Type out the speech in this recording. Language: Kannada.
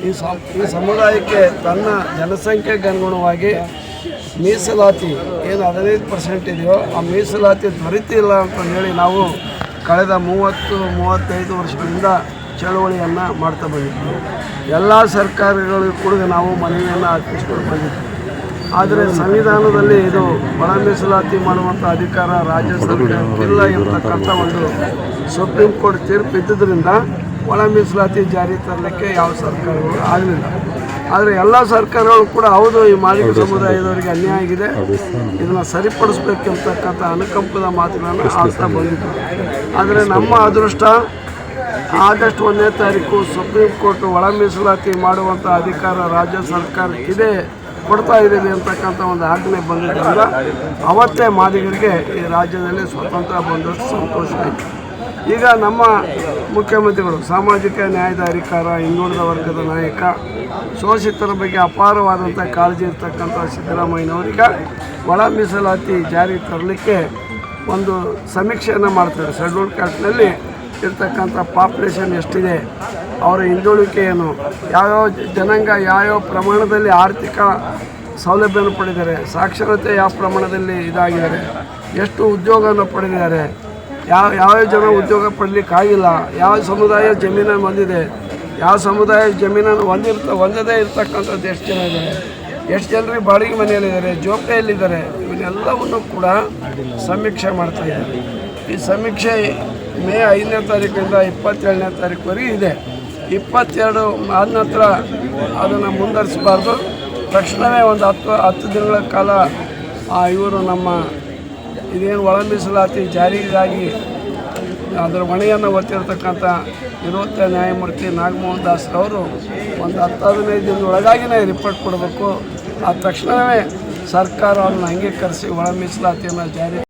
ಈ ಈ ಸಮುದಾಯಕ್ಕೆ ತನ್ನ ಜನಸಂಖ್ಯೆಗೆ ಅನುಗುಣವಾಗಿ ಮೀಸಲಾತಿ ಏನು ಹದಿನೈದು ಪರ್ಸೆಂಟ್ ಇದೆಯೋ ಆ ಮೀಸಲಾತಿ ದೊರೀತಿಲ್ಲ ಅಂತ ಹೇಳಿ ನಾವು ಕಳೆದ ಮೂವತ್ತು, ಮೂವತ್ತೈದು ವರ್ಷಗಳಿಂದ ಚಳುವಳಿಯನ್ನು ಮಾಡ್ತಾ ಬಂದಿದ್ವಿ ಎಲ್ಲ ಸರ್ಕಾರಗಳಿಗೂ ಕೂಡ ನಾವು ಮನವಿಯನ್ನು ಅರ್ಪಿಸ್ಕೊಂಡು ಬಂದಿದ್ವಿ ಆದರೆ ಸಂವಿಧಾನದಲ್ಲಿ ಇದು ಒಳ ಮೀಸಲಾತಿ ಮಾಡುವಂಥ ಅಧಿಕಾರ ರಾಜ್ಯ ಸರ್ಕಾರಕ್ಕಿಲ್ಲ ಎಂಬತಕ್ಕಂಥ ಒಂದು ಸುಪ್ರೀಂ ಕೋರ್ಟ್ ತೀರ್ಪು ಇದ್ದುದರಿಂದ ಒಳ ಮೀಸಲಾತಿ ಜಾರಿ ತರಲಿಕ್ಕೆ ಯಾವ ಸರ್ಕಾರಗಳು ಆಗಲಿಲ್ಲ. ಆದರೆ ಎಲ್ಲ ಸರ್ಕಾರಗಳು ಕೂಡ ಹೌದು ಈ ಮಾಲಿಕ ಸಮುದಾಯದವರಿಗೆ ಅನ್ಯಾಯ ಆಗಿದೆ. ಇದನ್ನು ಸರಿಪಡಿಸ್ಬೇಕಂತಕ್ಕಂಥ ಅನುಕಂಪದ ಮಾತುಗಳನ್ನು ಆಗ್ತಾ ಬಂದಿದ್ದರು ಆದರೆ ನಮ್ಮ ಅದೃಷ್ಟ ಆಗಸ್ಟ್ ಒಂದನೇ ತಾರೀಕು ಸುಪ್ರೀಂ ಕೋರ್ಟ್ ಒಳ ಮೀಸಲಾತಿ ಮಾಡುವಂಥ ಅಧಿಕಾರ ರಾಜ್ಯ ಸರ್ಕಾರಕ್ಕಿದೆ ಕೊಡ್ತಾ ಇದ್ದೀವಿ ಅಂತಕ್ಕಂಥ ಒಂದು ಆಜ್ಞೆ ಬಂದಿದ್ದರಿಂದ ಅವತ್ತೇ ಮಾದಿಗರಿಗೆ ಈ ರಾಜ್ಯದಲ್ಲಿ ಸ್ವತಂತ್ರ ಬಂದಷ್ಟು ಸಂತೋಷ ಆಯಿತು. ಈಗ ನಮ್ಮ ಮುಖ್ಯಮಂತ್ರಿಗಳು, ಸಾಮಾಜಿಕ ನ್ಯಾಯದ ಅಧಿಕಾರ ಹಿಂದುಳಿದ ವರ್ಗದ ನಾಯಕ, ಶೋಷಿತರ ಬಗ್ಗೆ ಅಪಾರವಾದಂಥ ಕಾಳಜಿ ಇರ್ತಕ್ಕಂಥ ಸಿದ್ದರಾಮಯ್ಯನವರಿಗೆ ಒಳ ಮೀಸಲಾತಿ ಜಾರಿ ತರಲಿಕ್ಕೆ ಒಂದು ಸಮೀಕ್ಷೆಯನ್ನು ಮಾಡ್ತಾರೆ ಶೆಡ್ಯೂಲ್ ಕ್ಯಾಸ್ಟ್ನಲ್ಲಿ ಇರ್ತಕ್ಕಂಥ ಪಾಪ್ಯುಲೇಷನ್ ಎಷ್ಟಿದೆ, ಅವರ ಹಿಂದುಳಿಕೆ ಏನು, ಯಾವ್ಯಾವ ಜನಾಂಗ, ಯಾವ್ಯಾವ ಪ್ರಮಾಣದಲ್ಲಿ ಆರ್ಥಿಕ ಸೌಲಭ್ಯವನ್ನು ಪಡೆದಿದ್ದಾರೆ, ಸಾಕ್ಷರತೆ ಯಾವ ಪ್ರಮಾಣದಲ್ಲಿ ಇದಾಗಿದ್ದಾರೆ ಎಷ್ಟು ಉದ್ಯೋಗವನ್ನು ಪಡೆದಿದ್ದಾರೆ ಯಾವ ಯಾವ ಜನ ಉದ್ಯೋಗ ಪಡಲಿಕ್ಕಾಗಿಲ್ಲ ಯಾವ ಸಮುದಾಯ ಜಮೀನನ್ನು ಹೊಂದಿದೆ, ಯಾವ ಸಮುದಾಯ ಜಮೀನನ್ನು ಹೊಂದಿರ್ತ, ಹೊಂದದೇ ಇರ್ತಕ್ಕಂಥದ್ದು ಎಷ್ಟು ಜನ ಇದ್ದಾರೆ. ಎಷ್ಟು ಜನರಿಗೆ ಬಾಡಿಗೆ ಮನೆಯಲ್ಲಿದ್ದಾರೆ ಜೋಪಡಿಯಲ್ಲಿದ್ದಾರೆ ಇವನ್ನೆಲ್ಲವನ್ನು ಕೂಡ ಸಮೀಕ್ಷೆ ಮಾಡ್ತಾ ಇದ್ದಾರೆ. ಈ ಸಮೀಕ್ಷೆ ಮೇ ಐದನೇ ತಾರೀಕಿಂದ ಇಪ್ಪತ್ತೇಳನೇ ತಾರೀಕುವರೆಗೆ ಇದೆ. ಇಪ್ಪತ್ತೆರಡು ಆದ ನಂತರ ಅದನ್ನು ಮುಂದುವರಿಸಬಾರ್ದು. ತಕ್ಷಣವೇ ಒಂದು ಹತ್ತು ಹತ್ತು ದಿನಗಳ ಕಾಲ ಇವರು ನಮ್ಮ ಇದೇನು ಒಳ ಮೀಸಲಾತಿ ಜಾರಿಗಾಗಿ ಅದರ ಹೊಣೆಯನ್ನು ಹೊತ್ತಿರ್ತಕ್ಕಂಥ ನಿವೃತ್ತ ನ್ಯಾಯಮೂರ್ತಿ ನಾಗಮೋಹನ್ ದಾಸ್ರವರು ಒಂದು ಹತ್ತು ಹದಿನೈದು ದಿನದೊಳಗಾಗಿನೇ ರಿಪೋರ್ಟ್ ಕೊಡಬೇಕು. ಆ ತಕ್ಷಣವೇ ಸರ್ಕಾರ ಅವ್ರನ್ನ ಅಂಗೀಕರಿಸಿ ಒಳ ಮೀಸಲಾತಿಯನ್ನು ಜಾರಿ